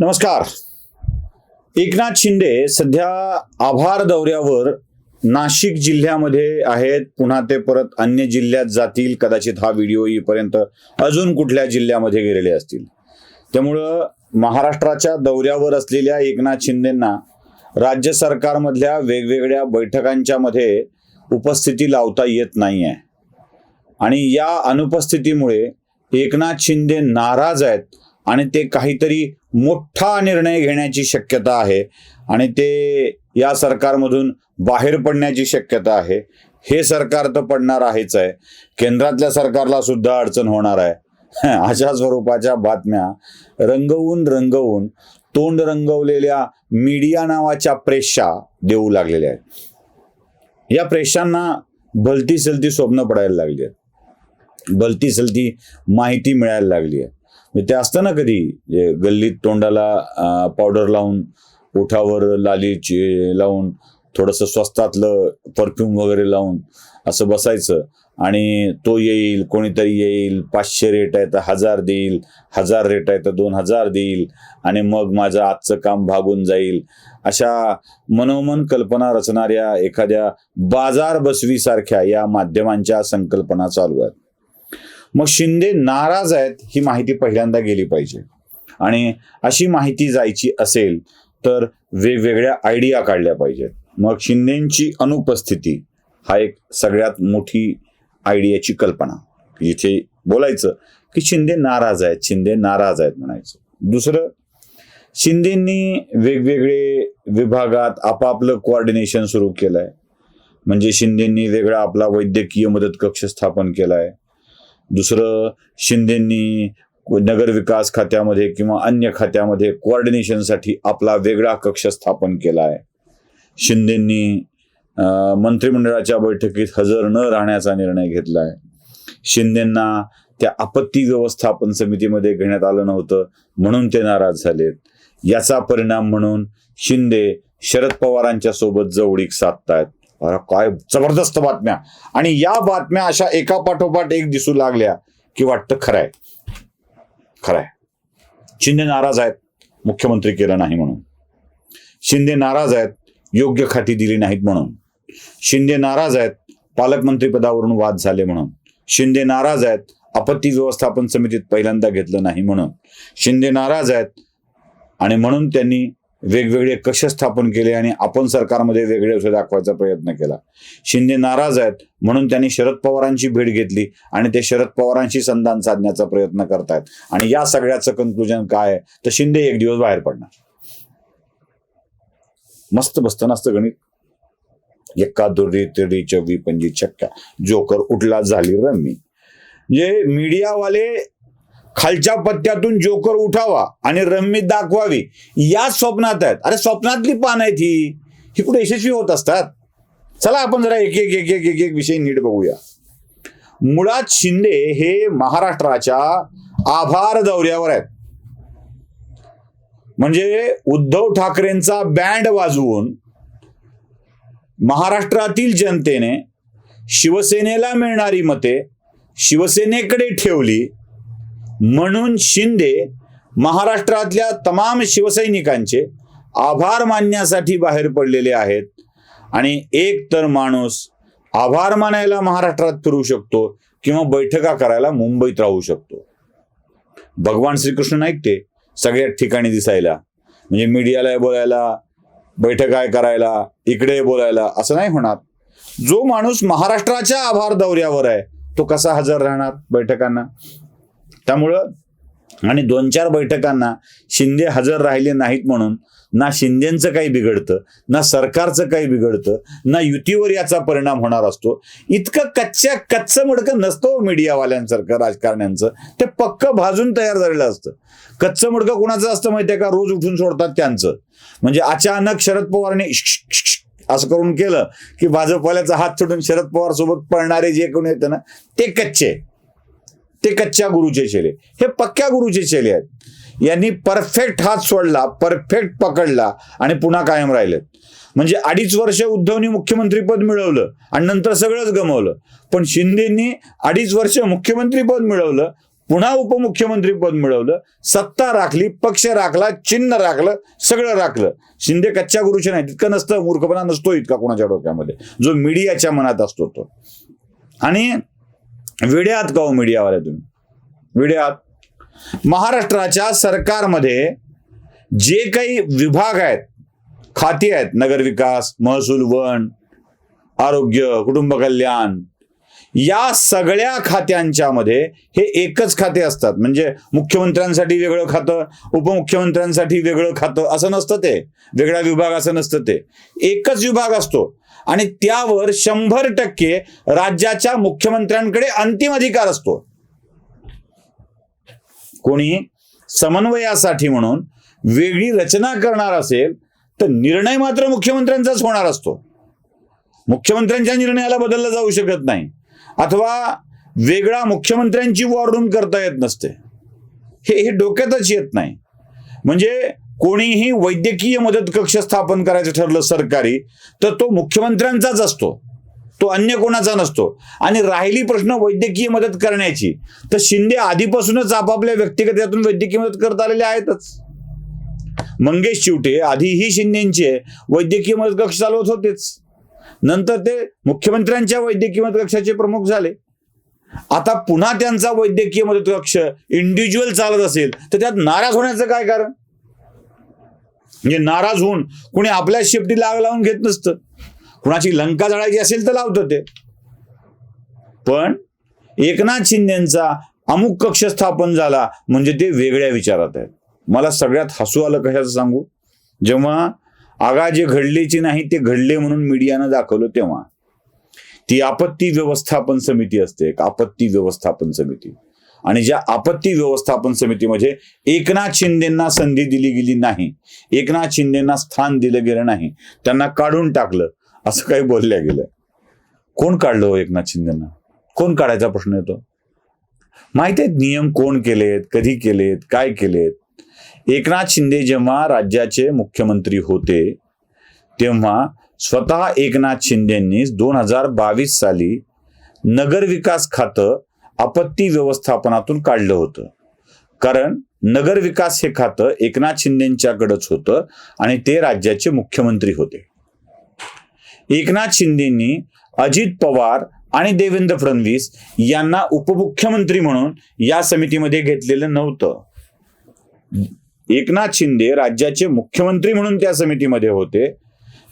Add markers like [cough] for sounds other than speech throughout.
नमस्कार. एकनाथ शिंदे सध्या आभार दौऱ्यावर नाशिक जिल्ह्यामध्ये आहेत. पुन्हा ते परत अन्य जिल्ह्यात जातील. कदाचित हा व्हिडिओ येईपर्यंत अजून कुठल्या जिल्ह्यामध्ये गेलेले असतील. त्यामुळं महाराष्ट्राच्या दौऱ्यावर असलेल्या एकनाथ शिंदेंना राज्य सरकारमधल्या वेगवेगळ्या बैठकांच्या मध्ये उपस्थिती लावता येत नाही आहे आणि या अनुपस्थितीमुळे एकनाथ शिंदे नाराज आहेत. आणि ते काहीतरी मोठा निर्णय घेण्याची शक्यता आहे आणि ते या सरकारमधून बाहेर पडण्याची शक्यता आहे. हे सरकार तर पडणार आहेच आहे. केंद्रातल्या सरकारला सुद्धा अडचण होणार आहे. [laughs] अशा स्वरूपाच्या बातम्या रंगवून रंगवून तोंड रंगवलेल्या मीडिया नावाच्या प्रेक्षा देऊ लागलेल्या आहेत. या प्रेक्षांना भलती सलती स्वप्न पडायला लागली आहेत. भलती सलती माहिती मिळायला लागली आहे म्हणजे ते असतं ना कधी गल्लीत तोंडाला पावडर लावून ओठावर लाली लावून थोडंसं स्वस्तातलं परफ्यूम वगैरे लावून असं बसायचं. आणि तो येईल कोणीतरी येईल पाचशे रेट आहे तर हजार देईल हजार रेट आहे तर दोन हजार देईल आणि मग माझं आजचं काम भागून जाईल. अशा मनोमन कल्पना रचणाऱ्या एखाद्या बाजार बसवीसारख्या या माध्यमांच्या संकल्पना चालू आहेत. मग शिंदे नाराज आहेत ही माहिती पहिल्यांदा गेली पाहिजे. आणि अशी माहिती जायची असेल तर वेगवेगळ्या आयडिया काढल्या पाहिजेत. मग शिंदेची अनुपस्थिती हा एक सगळ्यात मोठी आयडियाची कल्पना. इथे बोलायचं की शिंदे नाराज आहेत शिंदे नाराज आहेत म्हणायचं. दुसरं शिंदेंनी वेगवेगळे विभागात आपापलं कोऑर्डिनेशन सुरू केलंय. म्हणजे शिंदेंनी वेगळा आपला वैद्यकीय मदत कक्ष स्थापन केलाय. दुसरं शिंदेंनी नगर विकास खात्यामध्ये किंवा अन्य खात्यामध्ये कोऑर्डिनेशनसाठी आपला वेगळा कक्ष स्थापन केला आहे. शिंदेंनी मंत्रिमंडळाच्या बैठकीत हजर न राहण्याचा निर्णय घेतला आहे. शिंदेंना त्या आपत्ती व्यवस्थापन समितीमध्ये घेण्यात आलं नव्हतं म्हणून ते नाराज झालेत. याचा परिणाम म्हणून शिंदे शरद पवारांच्या सोबत जवळीक साधतायत. काय जबरदस्त बातम्या. आणि या बातम्या अशा एका पाठोपाठ एक दिसू लागल्या की वाटतं खरंय. खरंय. शिंदे नाराज आहेत मुख्यमंत्री केलं नाही म्हणून. शिंदे नाराज आहेत योग्य खाती दिली नाहीत म्हणून. शिंदे नाराज आहेत पालकमंत्री पदावरून वाद झाले म्हणून. शिंदे नाराज आहेत आपत्ती व्यवस्थापन समितीत पहिल्यांदा घेतलं नाही म्हणून. शिंदे नाराज आहेत आणि म्हणून त्यांनी वेगवेगळे कक्ष स्थापन केले आणि आपण सरकारमध्ये वेगळे असे दाखवायचा प्रयत्न केला. शिंदे नाराज आहेत म्हणून त्यांनी शरद पवारांची भेट घेतली आणि ते शरद पवारांशी संधान साधण्याचा प्रयत्न करतायत. आणि या सगळ्याचं कन्क्लुजन काय आहे? तर शिंदे एक दिवस बाहेर पडणार. मस्त बसत नसतं गणित. एक्का दुर्री तिरडी चव्वी पंजी छक्का. जोकर उठला झाली रम्मी. जे मीडियावाले खालच्या पत्त्यातून जोकर उठावा आणि रम्मी दाखवावी. या स्वप्नात आहेत. अरे स्वप्नातली पान आहेत ही. ही कुठे यशस्वी होत असतात? चला आपण जरा एक एक एक एक एक एक विषय नीट बघूया. मुळात शिंदे हे महाराष्ट्राच्या आभार दौऱ्यावर आहेत. म्हणजे उद्धव ठाकरेंचा बँड वाजवून महाराष्ट्रातील जनतेने शिवसेनेला मिळणारी मते शिवसेनेकडे ठेवली म्हणून शिंदे महाराष्ट्रातल्या तमाम शिवसैनिकांचे आभार मानण्यासाठी बाहेर पडलेले आहेत. आणि एक तर माणूस आभार मानायला महाराष्ट्रात फिरू शकतो किंवा बैठका करायला मुंबईत राहू शकतो. भगवान श्रीकृष्ण ऐकते सगळ्या ठिकाणी दिसायला. म्हणजे मीडियाला बोलायला बैठका करायला इकडे बोलायला असं नाही होणार. जो माणूस महाराष्ट्राच्या आभार दौऱ्यावर आहे तो कसा हजर राहणार बैठकांना? त्यामुळं आणि दोन चार बैठकांना शिंदे हजर राहिले नाहीत म्हणून ना शिंदेचं काही बिघडतं ना सरकारचं काही बिघडतं ना युतीवर याचा परिणाम होणार असतो. इतकं कच्च्या कच्चं मडकं नसतं मीडियावाल्यांसारखं राजकारण्यांचं. ते पक्क भाजून तयार झालेलं असतं. कच्चं मडकं कुणाचं असतं माहितीये का? रोज उठून सोडतात त्यांचं. म्हणजे अचानक शरद पवारने असं करून केलं की भाजपवाल्याचा हात सोडून शरद पवार सोबत पळणारे जे कोणी येतं ना ते कच्चे. ते कच्च्या गुरुचे चेले. हे पक्क्या गुरुचे चेले आहेत. यांनी परफेक्ट हात सोडला परफेक्ट पकडला आणि पुन्हा कायम राहिलेत. म्हणजे अडीच वर्ष उद्धवनी मुख्यमंत्रीपद मिळवलं आणि नंतर सगळंच गमवलं. पण शिंदेनी अडीच वर्ष मुख्यमंत्रीपद मिळवलं पुन्हा उपमुख्यमंत्री पद मिळवलं सत्ता राखली पक्ष राखला चिन्ह राखलं सगळं राखलं. शिंदे कच्च्या गुरुचे नाही तितकं नसतं मूर्खपणा नसतो इतका कोणाच्या डोक्यामध्ये. जो मीडियाच्या मनात असतो तो. आणि विड्यात का मीडियावाले तुम्ही. विड्यात. महाराष्ट्राच्या सरकारमध्ये जे काही विभाग आहेत खाती आहेत नगरविकास महसूल वन आरोग्य कुटुंब कल्याण या सगळ्या खात्यांच्या मध्ये हे एकच खाते असतात. म्हणजे मुख्यमंत्र्यांसाठी वेगळं खातं उपमुख्यमंत्र्यांसाठी वेगळं खातं असं नसतं ते. वेगळा विभाग असं नसतं ते. एकच विभाग असतो. आणि त्यावर शंभर टक्के राज्याच्या मुख्यमंत्र्यांकडे अंतिम अधिकार असतो. कोणी समन्वयासाठी म्हणून वेगळी रचना करणार असेल तर निर्णय मात्र मुख्यमंत्र्यांचाच होणार असतो. मुख्यमंत्र्यांच्या निर्णयाला बदलला जाऊ शकत नाही. अथवा वेगळा मुख्यमंत्र्यांची वॉर रूम करता येत नसते. हे हे डोक्यातच येत नाही. म्हणजे कोणीही वैद्यकीय मदत कक्ष स्थापन करायचं ठरलं सरकारी तर तो मुख्यमंत्र्यांचाच असतो. तो अन्य कोणाचा नसतो. आणि राहिली प्रश्न वैद्यकीय मदत करण्याची तर शिंदे आधीपासूनच आपापल्या व्यक्तिगत यातून वैद्यकीय मदत करत आलेले आहेतच. मंगेश चिवटे आधीही शिंदेचे वैद्यकीय मदत कक्ष चालवत होतेच. नंतर ते मुख्यमंत्र्यांच्या वैद्यकीय मदत कक्षाचे प्रमुख झाले. आता पुन्हा त्यांचा वैद्यकीय मदत कक्ष इंडिव्हिज्युअल चालत असेल तर त्यात नाराज होण्याचं काय कारण? म्हणजे नाराज होऊन कुणी आपल्या शेपटी लाग लावून घेत नसतं. कुणाची लंका जळायची असेल तर लावतं ते. पण एकनाथ शिंदेचा अमुक कक्ष स्थापन झाला म्हणजे ते वेगळ्या विचारात आहेत. मला सगळ्यात हसू आलं कशाचं सांगू? जेव्हा आगा जे घडलेची नाही ते घडले म्हणून मीडियानं दाखवलं तेव्हा. ती आपत्ती व्यवस्थापन समिती असते एक आपत्ती व्यवस्थापन समिती. आणि ज्या आपत्ती व्यवस्थापन समितीमध्ये एकनाथ शिंदेना संधी दिली गेली नाही एकनाथ शिंदेना स्थान दिलं गेलं नाही त्यांना काढून टाकलं असं काही बोलल्या गेलं कोण काढलं हो एकनाथ शिंदेना? कोण काढायचा प्रश्न येतो? माहिती आहेत नियम कोण केलेत कधी केलेत काय केलेत? एकनाथ शिंदे जेव्हा राज्याचे मुख्यमंत्री होते तेव्हा स्वतः एकनाथ शिंदेंनी दोन हजार बावीस साली नगरविकास खातं आपत्ती व्यवस्थापनातून काढलं होतं. कारण नगरविकास हे खातं एकनाथ शिंदेच्याकडेच होतं आणि ते राज्याचे मुख्यमंत्री होते. एकनाथ शिंदेंनी अजित पवार आणि देवेंद्र फडणवीस यांना उपमुख्यमंत्री म्हणून या समितीमध्ये घेतलेलं नव्हतं. एकनाथ शिंदे राज्याचे मुख्यमंत्री म्हणून त्या समितीमध्ये होते.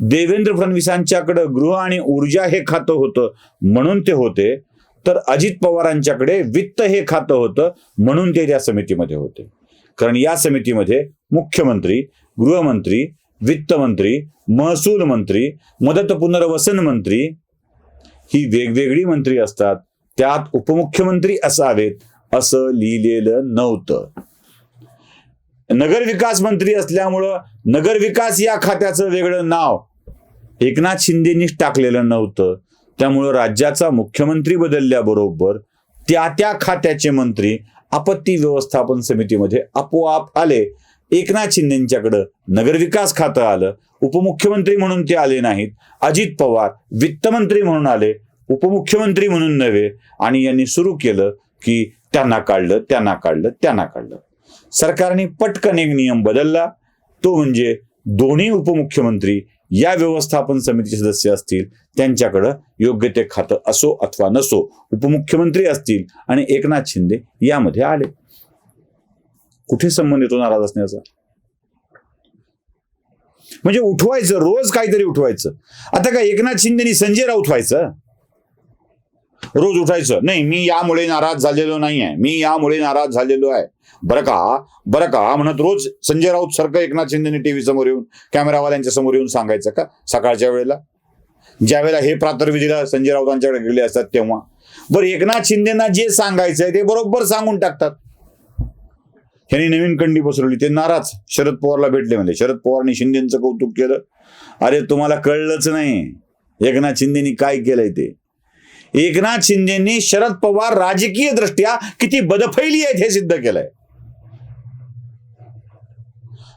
देवेंद्र फडणवीसांच्याकडे गृह आणि ऊर्जा हे खातं होतं म्हणून ते होते. तर अजित पवारांच्याकडे वित्त हे खातं होतं म्हणून ते त्या समितीमध्ये होते. कारण या समितीमध्ये मुख्यमंत्री गृहमंत्री वित्तमंत्री महसूल मंत्री मदत पुनर्वसन मंत्री ही वेगवेगळी मंत्री असतात. त्यात उपमुख्यमंत्री असावेत असं लिहिलेलं नव्हतं. नगरविकास मंत्री असल्यामुळं नगरविकास या खात्याचं वेगळं नाव एकनाथ शिंदेनीच टाकलेलं नव्हतं. त्यामुळं राज्याचा मुख्यमंत्री बदलल्याबरोबर त्या त्या खात्याचे मंत्री आपत्ती व्यवस्थापन समितीमध्ये आपोआप आले. एकनाथ शिंदेच्याकडं नगरविकास खातं आलं. उपमुख्यमंत्री म्हणून ते आले नाहीत. अजित पवार वित्तमंत्री म्हणून आले. उपमुख्यमंत्री म्हणून नव्हे. आणि यांनी सुरू केलं की त्यांना काढलं त्यांना काढलं त्यांना काढलं. सरकारने पटकन एक नियम बदलला. तो म्हणजे दोन्ही उपमुख्यमंत्री या व्यवस्थापन समितीचे सदस्य असतील त्यांच्याकडं योग्य ते खातं असो अथवा नसो उपमुख्यमंत्री असतील आणि एकनाथ शिंदे यामध्ये आले. कुठे संबंध येतो नाराज असण्याचा? म्हणजे उठवायचं रोज काहीतरी उठवायचं. आता काय एकनाथ शिंदेनी संजय राऊत व्हायचं? रोज उठायचं. नाही मी यामुळे नाराज झालेलो नाही आहे मी यामुळे नाराज झालेलो आहे. बरं का? बरं का? म्हणत रोज संजय राऊत सारखं एकनाथ शिंदेने टीव्ही समोर येऊन कॅमेरावाल्यांच्या समोर येऊन सांगायचं का? सकाळच्या वेळेला? ज्या वेळेला हे प्रातर्विधीला संजय राऊतांच्याकडे गेले असतात तेव्हा. बरं एकनाथ शिंदेना जे सांगायचंय ते बरोबर सांगून टाकतात. ह्यांनी नवीन कंडी पसरवली. ते नाराज. शरद पवारला भेटले म्हणजे शरद पवारने शिंदेचं कौतुक केलं. अरे तुम्हाला कळलंच नाही. एकनाथ शिंदेनी काय केलंय ते? एकनाथ शिंदेनी शरद पवार राजकीय दृष्ट्या किती बदफैली आहेत हे सिद्ध केलंय.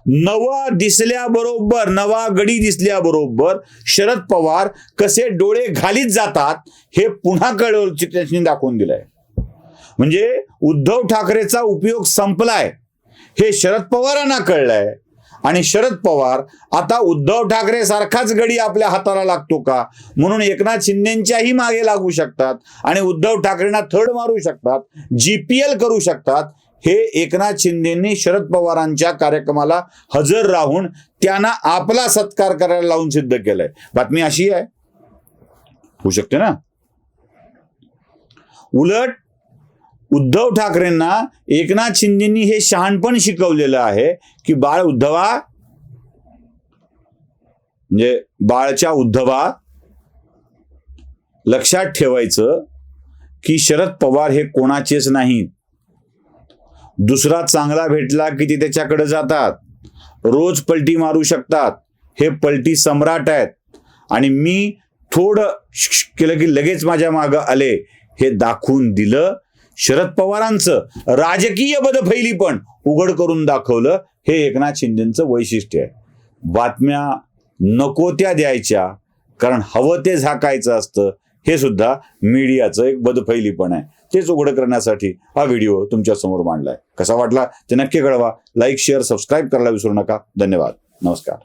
नवा दिसल्याबरोबर नवा गडी दिसल्याबरोबर शरद पवार कसे डोळे घालीत जातात हे पुन्हा कळवून त्यांनी दाखवून दिलंय. म्हणजे उद्धव ठाकरेचा उपयोग संपलाय हे शरद पवारांना कळलंय. आणि शरद पवार आता उद्धव ठाकरे सारखाच गडी आपल्या हाताला लागतो का? म्हणून एकनाथ शिंदेच्याही मागे लागू शकतात आणि उद्धव ठाकरेंना थड मारू शकतात जीपीएल करू शकतात. हे एकनाथ शिंदेनी शरद पवारांच्या कार्यक्रमाला हजर राहून त्यांना आपला सत्कार करायला लावून सिद्ध केलंय. बातमी अशी आहे. होऊ शकते ना? उलट उद्धव ठाकरेंना एकनाथ शिंदेनी हे शहाणपण शिकवलेलं आहे की बाळ उद्धवा म्हणजे बाळच्या उद्धवा लक्षात ठेवायचं की शरद पवार हे कोणाचेच नाहीत दुसरा चांगला भेटला की ते त्याच्याकडे जातात. रोज पलटी मारू शकतात. हे पलटी सम्राट आहेत. आणि मी थोडं केलं की लगेच माझ्या मागं आले हे दाखवून दिलं. शरद पवारांचं राजकीय बदफैली पण उघड करून दाखवलं हे एकनाथ शिंदेचं वैशिष्ट्य आहे. बातम्या नको त्या द्यायच्या कारण हवं ते झाकायचं असतं हे सुद्धा मीडियाचं एक बदफैली पण आहे. तेच उघड करण्यासाठी हा व्हिडिओ तुमच्यासमोर मांडलाय. कसा वाटला ते नक्की कळवा. लाईक शेअर सबस्क्राईब करायला विसरू नका. धन्यवाद. नमस्कार.